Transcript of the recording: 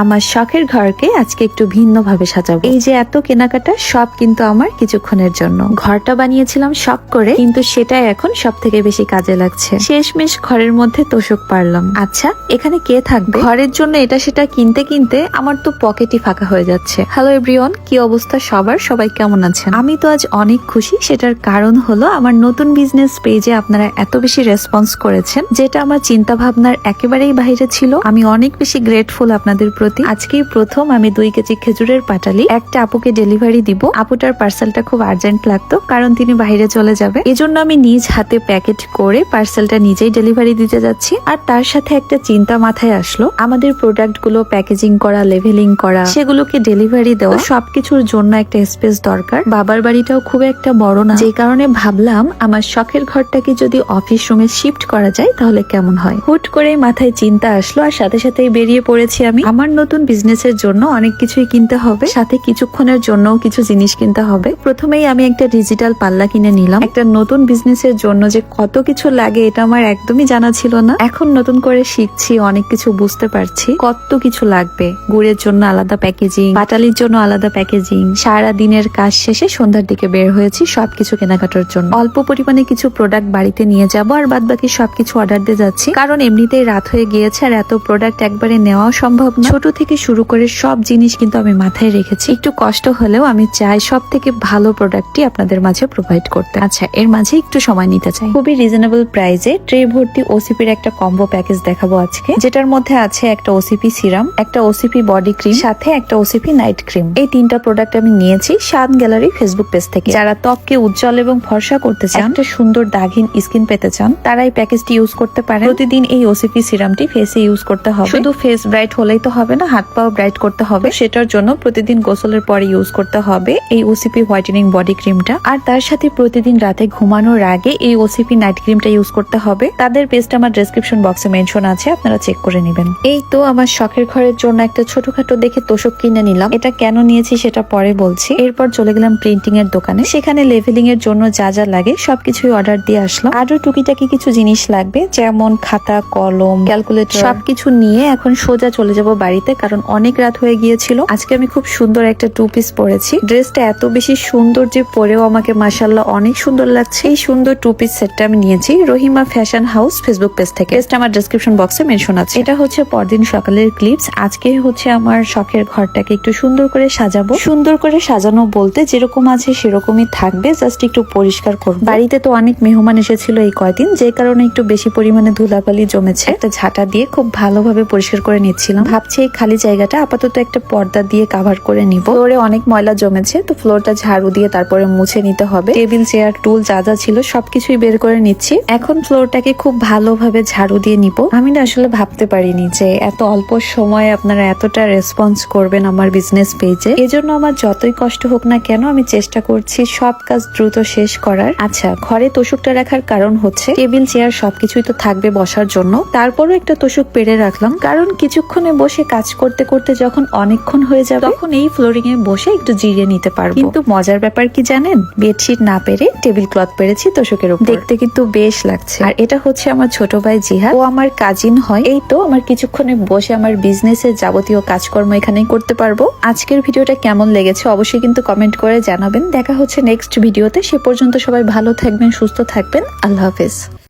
আমার শখের ঘরকে আজকে একটু ভিন্ন ভাবে সাজাবো। এই যে এত কেনাকাটা, সব কিন্তু আমার কিছুক্ষণের জন্য। ঘরটা বানিয়েছিলাম শখ করে, কিন্তু সেটাই এখন সব থেকে বেশি কাজে লাগছে। শেষমেশ ঘরের মধ্যে তোষক পারলাম। আচ্ছা এখানে কে থাকবে? ঘরের জন্য এটা সেটা কিনতে কিনতে আমার তো পকেটই ফাঁকা হয়ে যাচ্ছে। হ্যালো এভরিওয়ান কি অবস্থা সবার? সবাই কেমন আছেন? আমি তো আজ অনেক খুশি। সেটার কারণ হলো আমার নতুন বিজনেস পেজে আপনারা এত বেশি রেসপন্স করেছেন, যেটা আমার চিন্তা ভাবনার একেবারেই বাইরে ছিল। আমি অনেক বেশি গ্রেটফুল আপনাদের প্রতি আজকেই প্রথম আমি দুই কেজি খেজুরের পাটালি, একটা আপুকে ডেলিভারি দিব। আপুটার পার্সেলটা খুব আর্জেন্ট লাগতো, কারণ তিনি বাইরে চলে যাবে। এজন্য আমি নিজ হাতে প্যাকেট করে পার্সেলটা নিজেই ডেলিভারি দিতে যাচ্ছি। আর তার সাথে একটা চিন্তা মাথায় আসলো, আমাদের প্রোডাক্টগুলো প্যাকেজিং করা লেভেলিং করা, সেগুলোকে ডেলিভারি দেওয়া, সবকিছুর জন্য একটা স্পেস দরকার। বাবার বাড়িটাও খুব একটা বড় না। যে কারণে ভাবলাম, আমার শখের ঘরটাকে যদি অফিস রুমে শিফট করা যায়, তাহলে কেমন হয়? হুট করে মাথায় চিন্তা আসলো, আর সাথে সাথেই বেরিয়ে পড়েছি আমি। আমার নতুন বিজনেসের জন্য অনেক কিছুই কিনতে হবে। সাথে কিছুক্ষণের জন্য কিছু জিনিস কিনতে হবে। প্রথমেই আমি একটা ডিজিটাল পাল্লা কিনে নিলাম। একটা নতুন বিজনেসের জন্য যে কত কিছু লাগে, এটা আমার একদমই জানা ছিল না। এখন নতুন করে শিখছি, অনেক কিছু বুঝতে পারছি। কত কিছু লাগবে? গুড়ের জন্য আলাদা প্যাকেজিং বাটালির জন্য আলাদা প্যাকেজিং সারা দিনের কাজ শেষে সন্ধ্যার দিকে বের হয়েছি সবকিছু কেনাকাটার জন্য। অল্প পরিমাণে কিছু প্রোডাক্ট বাড়িতে নিয়ে যাব আর বাদ বাকি সবকিছু অর্ডার দিয়ে যাচ্ছি। কারণ এমনিতেই রাত হয়ে গিয়েছে আর এত প্রোডাক্ট একবারে নেওয়াও সম্ভব না। ছোট থেকে শুরু করে সব জিনিস কিন্তু আমি মাথায় রেখেছি। একটু কষ্ট হলেও আমি চাই সব থেকে ভালো প্রোডাক্টই আপনাদের মাঝে প্রোভাইড করতে। আচ্ছা এর মাঝে একটু সময় নিতে চাই। খুবই রিজনেবল প্রাইসে ট্রে ভর্তি ওসিপির একটা কম্বো প্যাকেজ দেখাবো আজকে। যেটার মধ্যে আছে একটা ওসিপি সিরাম একটা ওসিপি বডি ক্রিম সাথে একটা ওসিপি নাইট ক্রিম এই তিনটা প্রোডাক্ট আমি নিয়েছি শান গ্যালারি ফেসবুক পেজ থেকে। যারা ত্বককে উজ্জ্বল এবং ফর্সা করতে চান, একটা সুন্দর দাগহীন স্কিন পেতে চান তারা এই প্যাকেজটি ইউজ করতে পারেন। প্রতিদিন এই ওসিপি সিরামটি ফেসে ইউজ করতে হবে। শুধু ফেস ব্রাইট হলেই তো হবে। না, হাত পাও ব্রাইট করতে হবে। সেটার জন্য প্রতিদিন গোসলের পরে ইউজ করতে হবে এই ওসিপি হোয়াইটেনিং বডি ক্রিমটা আর তার সাথে প্রতিদিন রাতে ঘুমানোর আগে এই ওসিপি নাইট ক্রিমটা ইউজ করতে হবে। তাদের পেজটা আমার ডেসক্রিপশন বক্সে মেনশন আছে, আপনারা চেক করে নেবেন। এই তো আমার শখের ঘরের জন্য একটা ছোটখাটো দেখে তোষক কিনে নিলাম। এটা কেন নিয়েছি সেটা পরে বলছি। এরপর চলে গেলাম প্রিন্টিং এর দোকানে। সেখানে লেভেলিং এর জন্য যা যা লাগে সবকিছুই অর্ডার দিয়ে আসলাম। আরও টুকিটাকি কিছু জিনিস লাগবে, যেমন খাতা, কলম ক্যালকুলেটর সবকিছু নিয়ে এখন সোজা চলে যাব বাড়িতে, কারণ অনেক রাত হয়ে গিয়েছিল। আজকে আমি খুব সুন্দর একটা টু পিস পরেছি। ড্রেসটা এত বেশি সুন্দর যে পরেও আমাকে মাসাল্লাহ অনেক সুন্দর লাগছে। এই সুন্দর টু পিস সেটটা আমি নিয়েছি Rahima fashion house Facebook page থেকে। আমার ডেসক্রিপশন বক্সে মেনশন আছে। এটা হচ্ছে পরদিন সকালের ক্লিপস আজকে হচ্ছে আমার শখের ঘরটাকে একটু সুন্দর করে সাজাবো। সুন্দর করে সাজানো বলতে যেরকম আছে সেরকমই থাকবে। জাস্ট একটু পরিষ্কার করব। বাড়িতে তো অনেক মেহমান এসেছিল এই কয়দিন। যে কারণে একটু বেশি পরিমাণে ধুলাবালি জমেছে। একটা ঝাঁটা দিয়ে খুব ভালোভাবে পরিষ্কার করে নিচ্ছিলাম। ভাবছি খালি জায়গাটা আপাতত একটা পর্দা দিয়ে কাভার করে নিব। ফ্লোরে অনেক ময়লা জমেছে, তো ফ্লোরটা ঝাড়ু দিয়ে তারপরে মুছে নিতে হবে। টেবিল চেয়ার টুল যা যা ছিল সবকিছুই বের করে নিচ্ছি। এখন ফ্লোরটাকে খুব ভালোভাবে ঝাড়ু দিয়ে নিব। আমি না আসলে ভাবতে পারিনি যে এত অল্প সময়ে আপনারা এতটা রেসপন্স করবেন আমার বিজনেস পেজে এজন্য আমার যতই কষ্ট হোক না কেন আমি চেষ্টা করছি সব কাজ দ্রুত শেষ করার। আচ্ছা ঘরে তোষকটা রাখার কারণ হচ্ছে টেবিল চেয়ার সবকিছুই তো থাকবে বসার জন্য। তারপরও একটা তোষক পেরে রাখলাম, কারণ কিছুক্ষণে বসে কাজ করতে করতে যখন অনেকক্ষণ হয়ে যাবে, তখন এই ফ্লোরিং এ বসে একটু জিরিয়ে নিতে পারব। কিন্তু মজার ব্যাপার কি জানেন? বেডশিট না পেরে টেবিল ক্লথ পেরেছি তোষকের উপর। দেখতে কিন্তু বেশ লাগছে। আর এটা হচ্ছে আমার ছোট ভাই জিহাদ। ও আমার কাজিন হয়। এই তো আমার কিছুক্ষণে বসে আমার বিজনেসের যাবতীয় কাজকর্ম এখানেই করতে পারব। আজকের ভিডিওটা কেমন লেগেছে অবশ্যই কিন্তু কমেন্ট করে জানাবেন। দেখা হচ্ছে নেক্সট ভিডিওতে সে পর্যন্ত সবাই ভালো থাকবেন, সুস্থ থাকবেন। আল্লাহ হাফেজ।